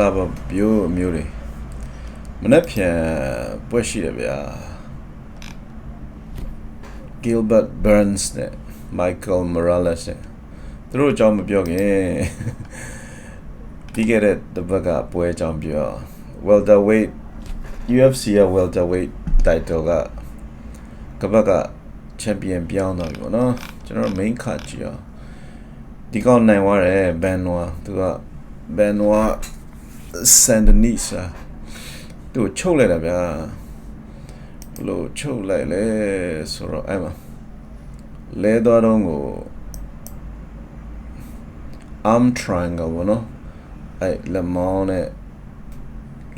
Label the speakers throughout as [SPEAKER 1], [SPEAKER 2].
[SPEAKER 1] လာပါပြိုးအမျိုးတွေမနေ့ပြန်ပွဲရှိတယ်ဗျာ Gilbert Burns နဲ့ Michael Morales နဲ့သူတို့အကြောင်းမပြောခင်ပြီးခဲ့တဲ့တစ်ပတ်ကပွဲအကြောင်းပြော welterweight UFC ရဲ့ welterweight title ကကပတ်က champion ပြောင်းသွားပြီပေါ့နော်ကျွန်တော်တို့ main card ကြည့်အောင်ဒီကောင်နိုင်သွားတယ် Benoit သူက Benoit Sandinista သူ့ကိုချုပ်လိုက်တာဗျာဘလို့ချုပ်လိုက်လဲဆိုတော့အဲ့မှာလဲသွားတော့ကို arm triangle ဘောနော်အဲ့လက်မောင်းနဲ့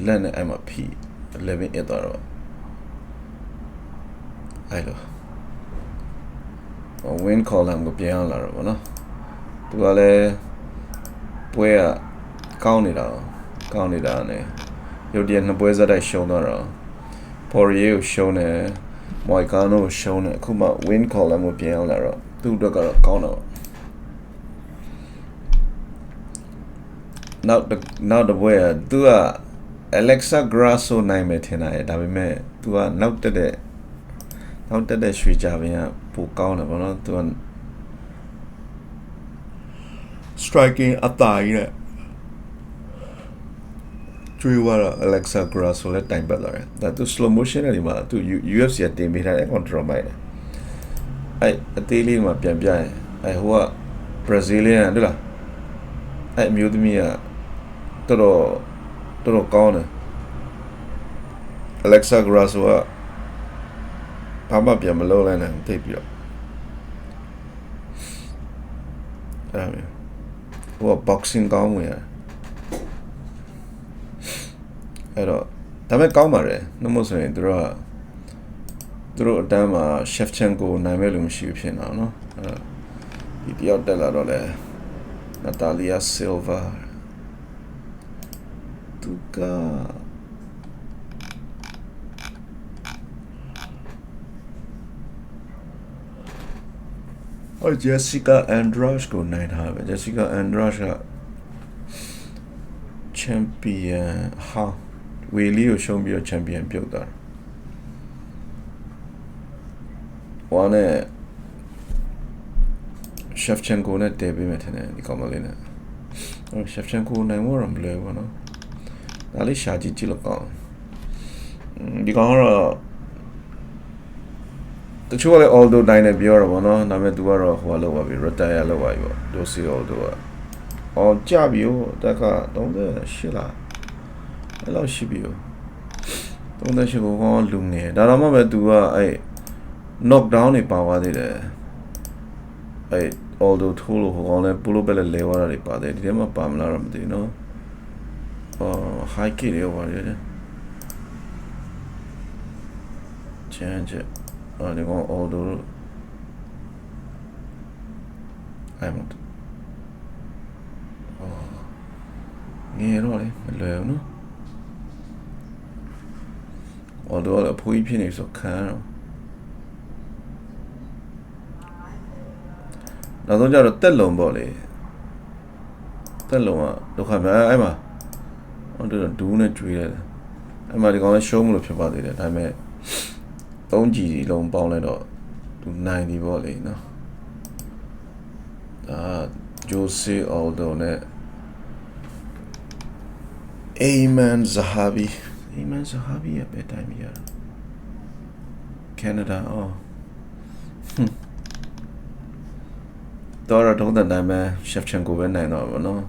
[SPEAKER 1] လက်နဲ့အဲ့မှာဖိ11 8သွားတော့အဲ့လို win column ကိုပြန်အောင်လာတော့ဗောနော်သူကလည်းပွဲကကောင်းနေတာ ကောင်းနေတာ ਨੇ ရုတ်တရက်နှစ်ပွဲဇက်တိုက်ရှုံးတော့တော့ Poirier ကိုရှုံးတယ် Moicano ကိုရှုံးတယ်အခုမှ win column ကိုပြန်အောင်လာတော့သူ့အတွက်ကတော့ကောင်းတော့နောက်တစ်နောက်တစ်ပွဲကသူက Alexa Grasso နိုင်မယ်ထင်တာရဲ့ဒါပေမဲ့သူကနောက်တက်တဲ့နောက်တက်တဲ့ရွှေကြပင်ကပိုကောင်းတယ်ဗောနော်သူက striking အတားကြီးနဲ့ ကျွေးသွားတော့ Alexa Grasso လည်းတိုင်ပတ်သွားတယ်ဒါသူ slow motion နဲ့ဒီမှာသူ UFC ကတင်ပေးထားတဲ့ control မိုက်တယ်အဲ့အသေးလေးမှာပြန်ပြရင်အဲ့ဟိုက Brazilian ဟုတ်လားအဲ့အမျိုးသမီးကတော်တော်တော်တော်ကောင်းတယ် Alexa Grasso ကဘာမှပြန်မလုပ်လိုက်နိုင်ဘူးတိတ်ပြီးတော့အဲ့ဒါမျိုးဟိုက boxing ကောင်းဝင်ရတယ် အဲ့တော့ဒါမဲ့ကောင်းပါတယ်နှမို့ဆိုရင်တို့ကတို့အတန်းမှာ Shevchenko နိုင်မဲ့လူမရှိဘူးဖြစ်နေအောင်နော်အဲ့တော့ဒီတယောက်တက်လာတော့လဲ Natalia Silva သူကအော် Jessica Andrade ကိုနိုင်ထားပဲ Jessica Andrade က champion ဟာ ဝေလီကိုရှုံးပြီးတော့ champion ပြုတ်သွားတာဝါနဲ့ Shevchenko နဲ့တည်ပေးမယ်ထင်တယ်ဒီကောင်မလေးနဲ့အော် Shevchenko နိုင်ဖို့တော့မလွယ်ဘူးနော်ဒါလေးရှာကြည့်ကြည့်လို့ကောင်းဒီကောင်ကတော့တချို့ကလည်း although တိုင်းနဲ့ပြောတော့ဗောနော်ဒါပေမဲ့ तू ကတော့ဟိုကလောက်ပါပြီ retire လောက်ပါပြီဗော Dosi although ကအော်ကြပြီ哦တက်က38လား အဲ့လောက်ရှိပြီ哦38ကိုကောလူငယ်ဒါတော့မှပဲ तू ကအဲ့ knock down တွေပါသွားသေးတယ်အဲ့ although ထိုးလို့ဟိုကောင်လည်းပူလို့ပဲလဲလဲသွားတာတွေပါတယ်ဒီထဲမှာပါမလားတော့မသိဘူးနော်အော် high kick တွေပါရတယ်ချမ်းချက်အော်ဒီကောင် although အဲ့မငယ်တော့လေမလွယ်ဘူးနော် အော်တော့အဖိုးကြီးဖြစ်နေဆိုခံတော့နောက်ဆုံးကျတော့တက်လုံပေါ့လေတက်လုံကဒုက္ခများအဲ့မှာဟိုတော့ဒူးနဲ့ကျွေးရတယ်အဲ့မှာဒီကောင်လည်းရှုံးမလို့ဖြစ်ပါသေးတယ်ဒါပေမဲ့သုံးကြီးလုံးပေါင်းလိုက်တော့သူနိုင်ပြီပေါ့လေနော်ဒါဂျိုစီအော်ဒိုနဲ့ Ayman Zahabi Ayman Zahabi ရဲ့ပဲတိုင်းပြရတာ Canada အော်တော်ရတော့တဲ့နိုင်မဲ့ Shevchenko ပဲနိုင်တော့ဗောနော်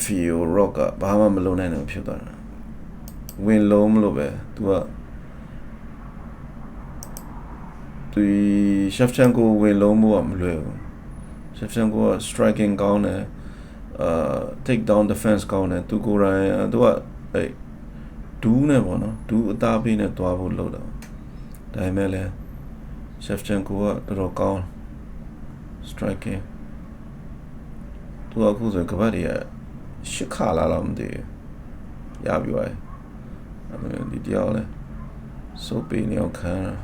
[SPEAKER 1] Fio Rock ကဘာမှမလုပ်နိုင်တော့ဖြစ်သွားတာဝင်လုံးမလို့ပဲ तू ကသူ Shevchenko ဝင်လုံးမှုကမလွယ်ဘူး Shevchenko က striking ကောင်းတယ် အာ take down defense ကောင်းတယ်သူကိုယ်တိုင်သူကအဲ့ဒူးနဲ့ပေါ့နော်ဒူးအသားပေးနဲ့တွားဖို့လုပ်တာဒါပေမဲ့လည်း Shevchenko ကတော်တော်ကောင်း striking သူကအခုဆိုကပတ်တွေကရှစ်ခါလာတော့မသိဘူးရပြီပါအဲ့ဒါဒီတယောက်လဲစိုးပေးနေအောင်ခံတာ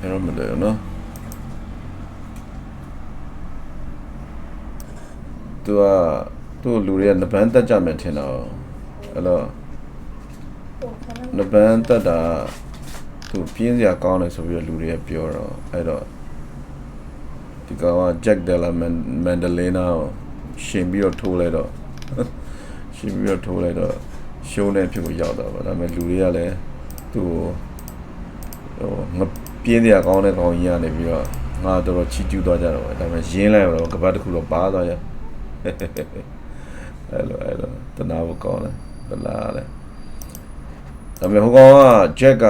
[SPEAKER 1] အဲ့တော့မလဲနော် သူကသူ့လူတွေကနဘန်းတက်ကြမယ်ထင်တော့အဲ့တော့နဘန်းတက်တာသူပြင်းစရာကောင်းတယ်ဆိုပြီးတော့လူတွေကပြောတော့အဲ့တော့ဒီကောင်က Jack Della Man- Mandalena ကိုရှင်ပြီးတော့ထိုးလိုက်တော့ရှင်ပြီးတော့ထိုးလိုက်တော့ရှိုးနေဖြစ်ကိုရောက်တော့ဗောဒါပေမဲ့လူတွေကလည်းသူ့ကိုဟိုငပြင်းစရာကောင်းတဲ့ကောင်ကြီးကနေပြီးတော့ငါတော်တော်ချီကျူးသွားကြတော့ဗောဒါပေမဲ့ရင်းလိုက်တော့ကပတ်တစ်ခုတော့ပါသွားရ အဲ့လိုအဲ့လိုတနာဖို့ကောင်းတယ်ဗလားလေဒါပေမဲ့ဟိုကောင်က Jack က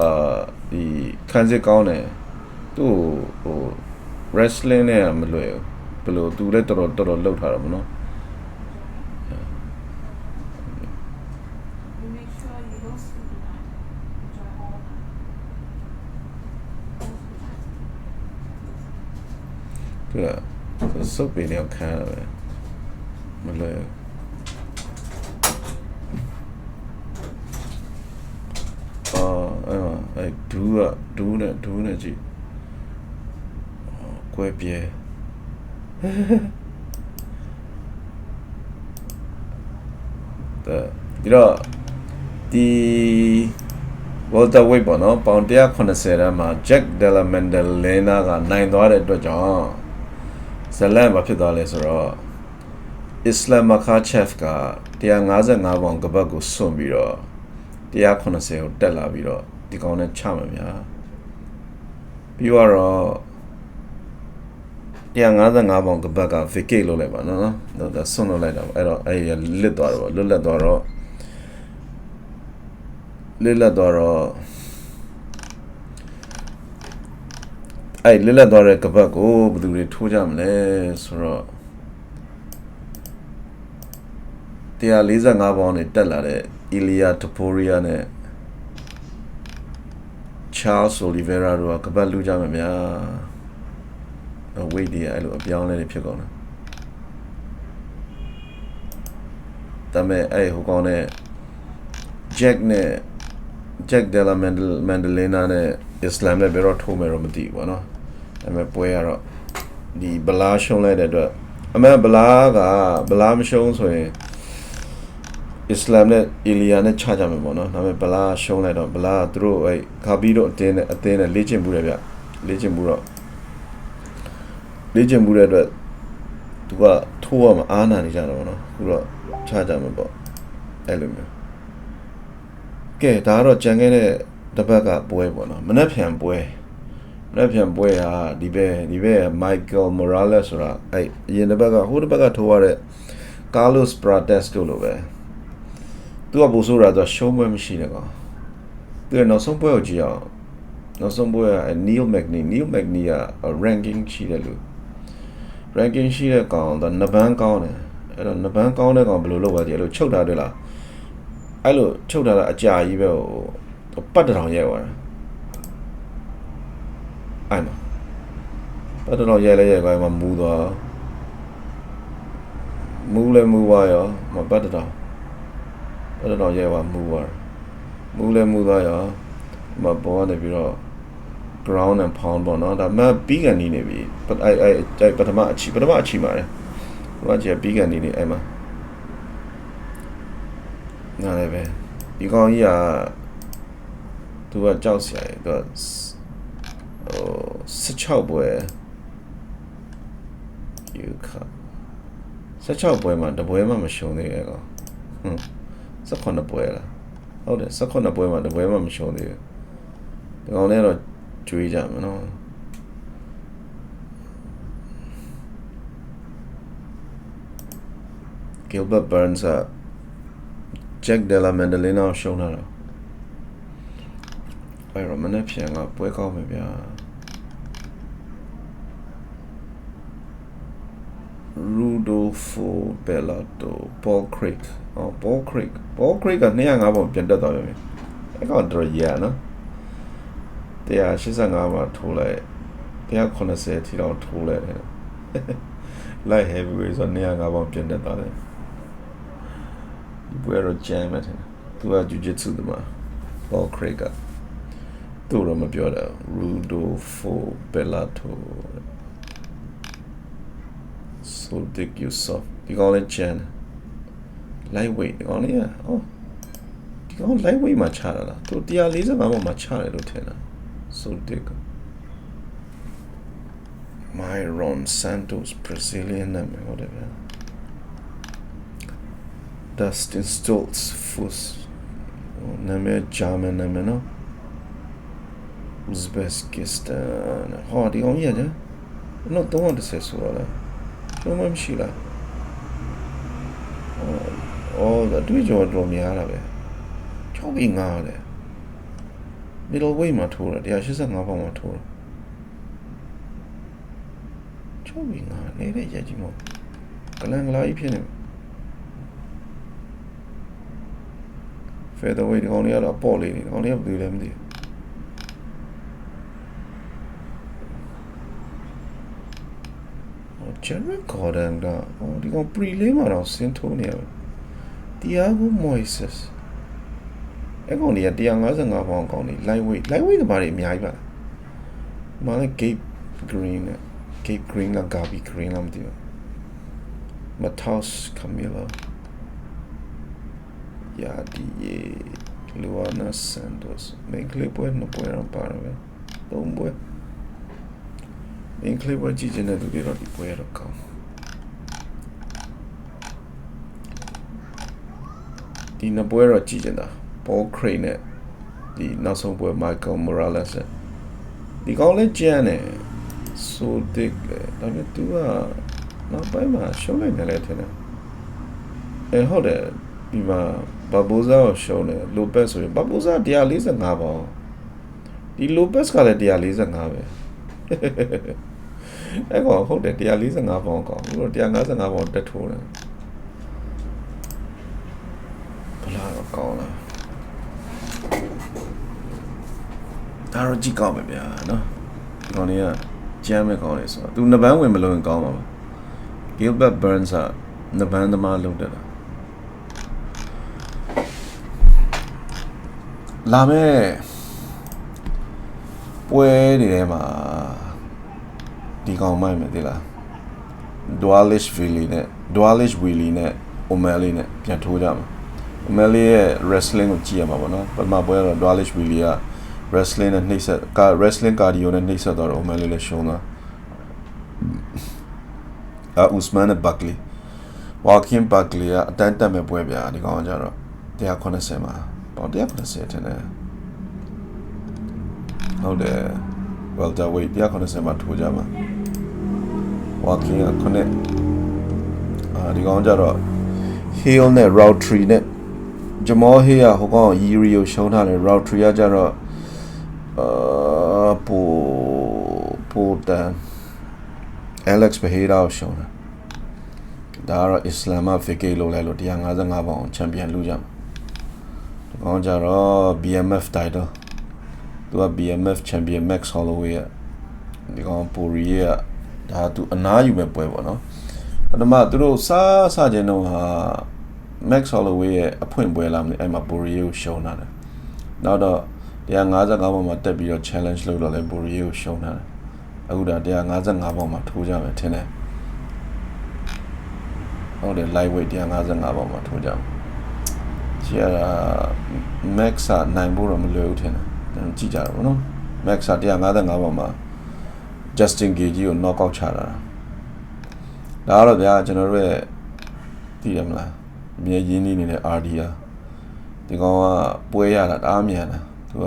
[SPEAKER 1] အာဒီခန်းစစ်ကောင်းတယ်သူ့ဟို wrestling နဲ့ကမလွယ်ဘူးဘယ်လိုသူလည်းတော်တော်တော်တော်လှုပ်ထားတာဗောနော် စုပ်ပင်နေအောင်ခံရတယ်မလွယ်ဘူးအော်အဲ့မှာအဲ့ဒူးကဒူးနဲ့ဒူးနဲ့ကြည့်အော်ကွဲပြဲတဲ့ဒီတော့ဒီ Walter Weight ပေါ့နော်ပေါင်180တန်းမှာ Jack Della Maddalena ကနိုင်သွားတဲ့အတွက်ကြောင့် ဇလန်ဘာဖြစ်သွားလဲဆိုတော့ Islam Makhachev က155ပေါင်ကပတ်ကိုစွန့်ပြီးတော့180ကိုတက်လာပြီးတော့ဒီကောင်နဲ့ချမှာဗျာပြီးတော့155ပေါင်ကပတ်က vacate လုပ်လိုက်ပါနော်နော်ဒါဆွန့်လုပ်လိုက်တာပေါ့အဲ့တော့အဲ့ရလစ်သွားတော့လွတ်လပ်သွားတော့လစ်လပ်သွားတော့ အဲ့လစ်လပ်သွားတဲ့ကပတ်ကိုဘယ်သူတွေထိုးကြမလဲဆိုတော့145ပေါင်နဲ့တက်လာတဲ့ Ilya Topuria နဲ့ Charles Oliveira တို့ကကပတ်လူကြမှာများအဝိတ်တွေအဲ့လိုအပြောင်းလဲတွေဖြစ်ကုန်တယ်ဒါပေမဲ့အဲ့ဟိုကောင်နဲ့ Jack နဲ့ Jack Della Mandel- Maddalena နဲ့ Islam နဲ့ဘယ်တော့ထိုးမယ်တော့မသိဘူးပေါ့နော် ဒါပေမဲ့ပွဲကတော့ဒီဘလာရှုံးလိုက်တဲ့အတွက်အမေဘလာကဘလာမရှုံးဆိုရင်အစ္စလာမ်နဲ့အီလီယာနဲ့ခြားကြမယ်ပေါ့နော်ဒါပေမဲ့ဘလာရှုံးလိုက်တော့ဘလာကသူတို့အဲခါဘီတို့အတင်းနဲ့အတင်းနဲ့လေ့ကျင့်မှုတယ်ဗျလေ့ကျင့်မှုတော့လေ့ကျင့်မှုတဲ့အတွက်သူကထိုးရမှာအားနာနေကြတော့ပေါ့နော်အခုတော့ခြားကြမယ်ပေါ့အဲ့လိုမျိုးကဲဒါကတော့ကြံခဲ့တဲ့တစ်ပတ်ကပွဲပေါ့နော်မနှက်ဖြန်ပွဲ မနှက်ဖြန်ပွဲဟာဒီဘက်ဒီဘက် Michael Morales ဆိုတာအဲ့အရင်တစ်ပတ်ကဟိုတစ်ပတ်ကထိုးရတဲ့ Carlos Prates တို့လိုပဲသူကပို့ဆိုတာသူကရှုံးပွဲမရှိတယ်ကောင်သူကနောက်ဆုံးပွဲကိုကြည့်အောင်နောက်ဆုံးပွဲက Neil Magny Neil Magny က ranking ရှိတယ်လို့ ranking ရှိတဲ့ကောင်ဒါနဘန်းကောင်းတယ်အဲ့တော့နဘန်းကောင်းတဲ့ကောင်ဘယ်လိုလုပ်ပါကြလဲအဲ့လိုချုပ်တာတွေ့လားအဲ့လိုချုပ်တာကအကြာကြီးပဲဟိုပတ်တထောင်ရဲသွားတယ် အဲ့မှာပတ်တထောင်ရဲလဲရဲသွားမှမူးသွားမူးလဲမူးသွားရောမပတ်တထောင်အဲ့တော့ရဲပါမူသွားမူလဲမူသွားရောမဘောနေပြီးတော့ ground and pound ပေါ့နော်ဒါမှပြီးကန်နေနေပြီအဲ့အဲ့အဲ့ပထမအချီပထမအချီမှာလေဘာကြီးပြီးကန်နေနေအဲ့မှာနားလည်းပဲဒီကောင်ကြီးကသူကကြောက်စရာသူက ဟို16ပွဲယူခ16ပွဲမှာတပွဲမှမရှုံးသေးရဲ့ကောင်ဟွန်း18ပွဲလားဟုတ်တယ်18ပွဲမှာတစ်ပွဲမှမရှုံးသေးဘူးဒီကောင်လေးကတော့ကျွေးကြမယ်နော် Gilbert Burns က Jack Della Maddalena ကိုရှုံးလာတာအဲ့တော့မနေ့ဖြန်ကပွဲကောင်းမယ်ဗျာ Rudolfo Bellato Paul Craig အော် Paul Craig Paul Craig က205ပုံပြန်တက်သွားပြီအဲ့ကောင်တော်ရရနော်185မှာထိုးလိုက်180ထိတော့ထိုးလိုက်တယ် light heavyweight ဆို205ပုံပြန်တက်သွားတယ်ဒီပွဲတော့ကြမ်းမယ်ထင်တယ်သူက jiu-jitsu သမား Paul Craig ကသူ့တော့မပြောတာ Rudolfo Bellato တဲ့ so dig you soft ဒီကောင်လည်းကျန်တယ် lightweight ဒီကောင်လေးอ่ะဟောဒီကောင် lightweight မှာချတာလားသူ145မှာမှာချတယ်လို့ထင်တာ so dig Myron Santos Brazilian နာမည်ဟုတ်တယ်ဗျာ Dustin Stoltz Fuss နာမည် German နာမည်နော် Uzbekistan ဟောဒီကောင်ကြီးရတယ်နော်330ဆိုတော့လား ကျွန်မမရှိလားအော်အတွေ့အကြုံတော့များတာပဲ6ပြီး9တယ် middle weight မှာထိုးတယ်185ပေါင်မှာထိုးတယ်6ပြီး9နေတဲ့ရက်ကြီးမဟုတ်ကလန်ကလာကြီးဖြစ်နေ featherweight ဒီကောင်လေးကတော့ပေါ့လေးနေဒီကောင်လေးကဘယ်လိုလဲမသိဘူး Jared Gordon ကဟိုဒီကောင် pre လေးမှာတော့ဆင်းထိုးနေရတယ် Thiago Moises အဲ့ကောင်ကြီးက155ပေါင်ကောင်နေ lightweight lightweight တမားတွေအများကြီးပါလားဒီမှာလည်း Gabe Green နဲ့ Gabe Green လား Gabi Green လားမသိဘူး Matheus Camilo ယာဒီယေလူဝနာဆန်တိုစ်မင်းကလေးပွဲနှစ်ပွဲတော့ပါတော့ပဲသုံးပွဲ မင်းကလေးပွဲကြည့်ချင်တဲ့သူတွေတော့ဒီပွဲတော့ကောင်းဒီနှစ်ပွဲတော့ကြည့်ချင်တာ Paul Craig နဲ့ဒီနောက်ဆုံးပွဲ Michael Morales နဲ့ဒီကောင်လည်းကြမ်းတယ်ဆိုတစ်လေဒါပေမဲ့ तू ကနောက်ပိုင်းမှာရှုံးလိုက်တယ်လေထင်တယ်အဲဟုတ်တယ်ဒီမှာဘာဘိုဇာကိုရှုံးတယ်လိုပက်ဆိုရင်ဘာဘိုဇာ145ပေါင်ဒီလိုပက်ကလည်း145ပဲ အဲ့ကောင်ဟုတ်တယ်145ပေါင်ကောင်သူတို့155ပေါင်တက်ထိုးတယ်ဘလာတော့ကောင်းလားဒါတော့ကြည့်ကောင်းပဲဗျာနော်ဒီကောင်လေးကကြမ်းမဲ့ကောင်းလေဆိုတော့သူနှစ်ပန်းဝင်မလို့ရင်ကောင်းပါဘူး Gilbert Burns ကနှစ်ပန်းသမားလုံးတက်တာလာမဲ့ပွဲတွေထဲမှာ ဒီကောင်မိုက်မယ်သိလား Dualish Willy နဲ့ Dualish Willy နဲ့ O'Malley နဲ့ပြန်ထိုးကြမှာ O'Malley ရဲ့ wrestling ကိုကြည့်ရမှာပေါ့နော်ပထမပွဲကတော့ Dualish Willy က wrestling နဲ့နှိပ်စက်က wrestling cardio နဲ့နှိပ်စက်တော့ O'Malley လည်းရှုံးသွားအာ Usman နဲ့ Buckley Joaquin Buckley ကအတန်းတက်မဲ့ပွဲဗျာဒီကောင်ကကြတော့180မှာပေါင်180ထင်တယ်ဟုတ်တယ် welterweight 180မှာထိုးကြမှာ Joaquin ကခုနှစ်အာဒီကောင်ကြတော့ Hill နဲ့ Roundtree နဲ့ Jamal Hill ကဟိုကောင် Yuri ကိုရှုံးထားတယ် Roundtree ကကြတော့အာပိုပိုတန် Alex Pereira ကိုရှုံးတာဒါကတော့ Islam Fike လို့လဲလို့155ပေါင်ချန်ပီယံလူကြမှာဒီကောင်ကြတော့ BMF title သူက BMF champion Max Holloway ကဒီကောင်ပူရီက ဒါသူအနားယူမဲ့ပွဲပေါ့နော်ပထမသူတို့စားစားခြင်းတော့ဟာ Max Holloway ရဲ့အဖွင့်ပွဲလာမလို့အဲ့မှာပူရီကိုရှုံးတာတယ်နောက်တော့155ပေါင်မှာတက်ပြီးတော့ challenge လုပ်တော့လဲပူရီကိုရှုံးတာတယ်အခုဒါ155ပေါင်မှာထိုးကြမယ်ထင်တယ်ဟုတ်တယ် lightweight 155ပေါင်မှာထိုးကြမယ်ကြည့်ရတာ max ကနိုင်ဖို့တော့မလွယ်ဘူးထင်တယ်ကြည့်ကြတော့ဗောနော် max က155ပေါင်မှာ Justin Gage ကို knock out ချတာဒါကတော့ဗျာကျွန်တော်တို့ရဲ့သိရမလားမြေရင်းနှီးနေတဲ့ RDR ဒီကောင်ကပွဲရတာတအားမြန်တာသူက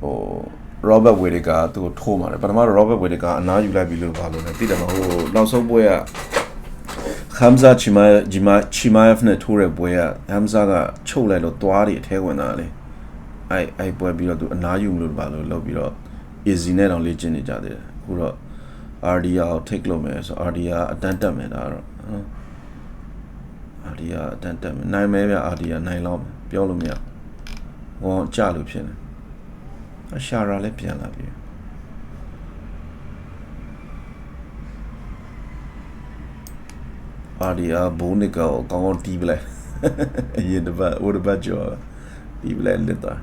[SPEAKER 1] ဟို Robert Whittaker သူ့ကိုထိုးมาတယ်ပထမတော့ Robert Whittaker အနားယူလိုက်ပြီလို့ပါလို့လည်းသိတယ်မဟုတ်နောက်ဆုံးပွဲက Hamza Chimaev Chimaev နဲ့ထိုးတဲ့ပွဲက Hamza ကချုပ်လိုက်လို့သွားတွေအထဲဝင်တာလေအဲ့အဲ့ပွဲပြီးတော့သူအနားယူမလို့ပါလို့လောက်ပြီးတော့ easy နဲ့တောင်လေ့ကျင့်နေကြသေးတယ်အခုတော့ RDR ကို take လုပ်မယ်ဆို RDR အတန်းတက်မယ်ဒါတော့နော် RDR အတန်းတက်မယ်နိုင်မယ်ဗျ RDR နိုင်လောက်မယ်ပြောလို့မရဟောကြလို့ဖြစ်နေအရှာရာလည်းပြန်လာပြီ RDR ဘိုးနစ်ကောကောင်းကောင်းတီးပလိုက်အရင်တစ်ပတ်ဟိုတစ်ပတ်ကျော်တီးပလိုက်လက်သွား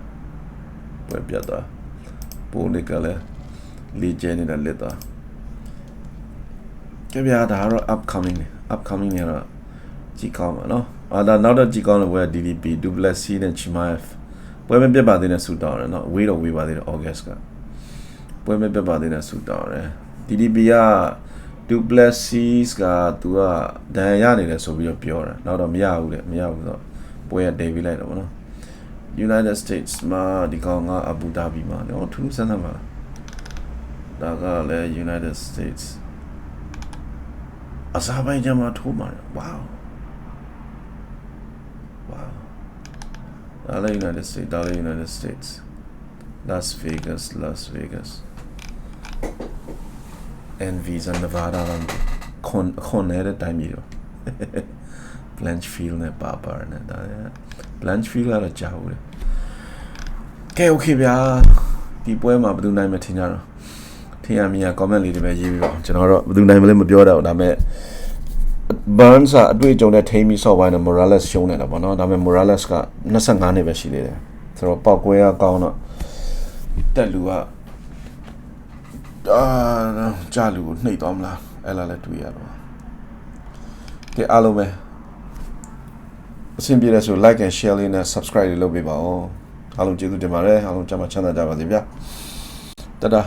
[SPEAKER 1] ပွဲပြတ်သွား ဘိုးနစ်ကလည်းလေကျင်းနေတာလက်သွားကြပြဒါကတော့ upcoming လေ upcoming နေတော့ကြည့်ကောင်းပါနော်အာဒါနောက်တော့ကြည့်ကောင်းလို့ပွဲ DDP Duplessis နဲ့ Chimaev ပွဲမပြတ်ပါသေးနဲ့ဆူတောင်းတယ်နော်ဝေးတော့ဝေးပါသေးတယ် August ကပွဲမပြတ်ပါသေးနဲ့ဆူတောင်းတယ် DDP က Duplessis ကသူကဒဏ်ရာရနေတယ်ဆိုပြီးတော့ပြောတာနောက်တော့မရဘူးတဲ့မရဘူးဆိုတော့ပွဲကဒေးပြီးလိုက်တော့ဗောနော် United States မှာဒီကောင်ကအဘူဒါဘီမှာတော့ထူးဆန်းဆန်းပါဒါကလည်း United States အဇာဘိုင်ဂျန်မှာထိုးမှာတယ် wow wow ဒါလည်း United States ဒါလည်း United States Las Vegas Las Vegas and Visa Nevada တော့ခွန်ခွန်နေတဲ့တိုင်းပြည်တော့ Blanchfield နဲ့ Barber နဲ့ဒါလည်း Blanchfield ကတော့ကြာဘူးလေကဲ okay ဗျာဒီပွဲမှာဘယ်သူနိုင်မထင်ကြတော့ထင်ရမြင်ရ comment လေးတွေပဲရေးပြီးပါကျွန်တော်တော့ဘယ်သူနိုင်မလဲမပြောတော့ဘူးဒါပေမဲ့ Burns ကအတွေ့အကြုံနဲ့ထိန်းပြီးဆော့ပိုင်းတော့ Morales ရှုံးနေတာပေါ့နော်ဒါပေမဲ့ Morales က25နှစ်ပဲရှိသေးတယ်ဆိုတော့ပောက်ကွဲကကောင်းတော့တက်လူကအာကြာလူကိုနှိပ်သွားမလားအဲ့လားလည်းတွေ့ရတော့ကဲအားလုံးပဲ အဆင်ပြေတယ်ဆို like and share လေးနဲ့ subscribe လေးလုပ်ပေးပါဦးအားလုံးကျေးဇူးတင်ပါတယ်အားလုံးကျမ်းမချမ်းသာကြပါစေဗျာတတာ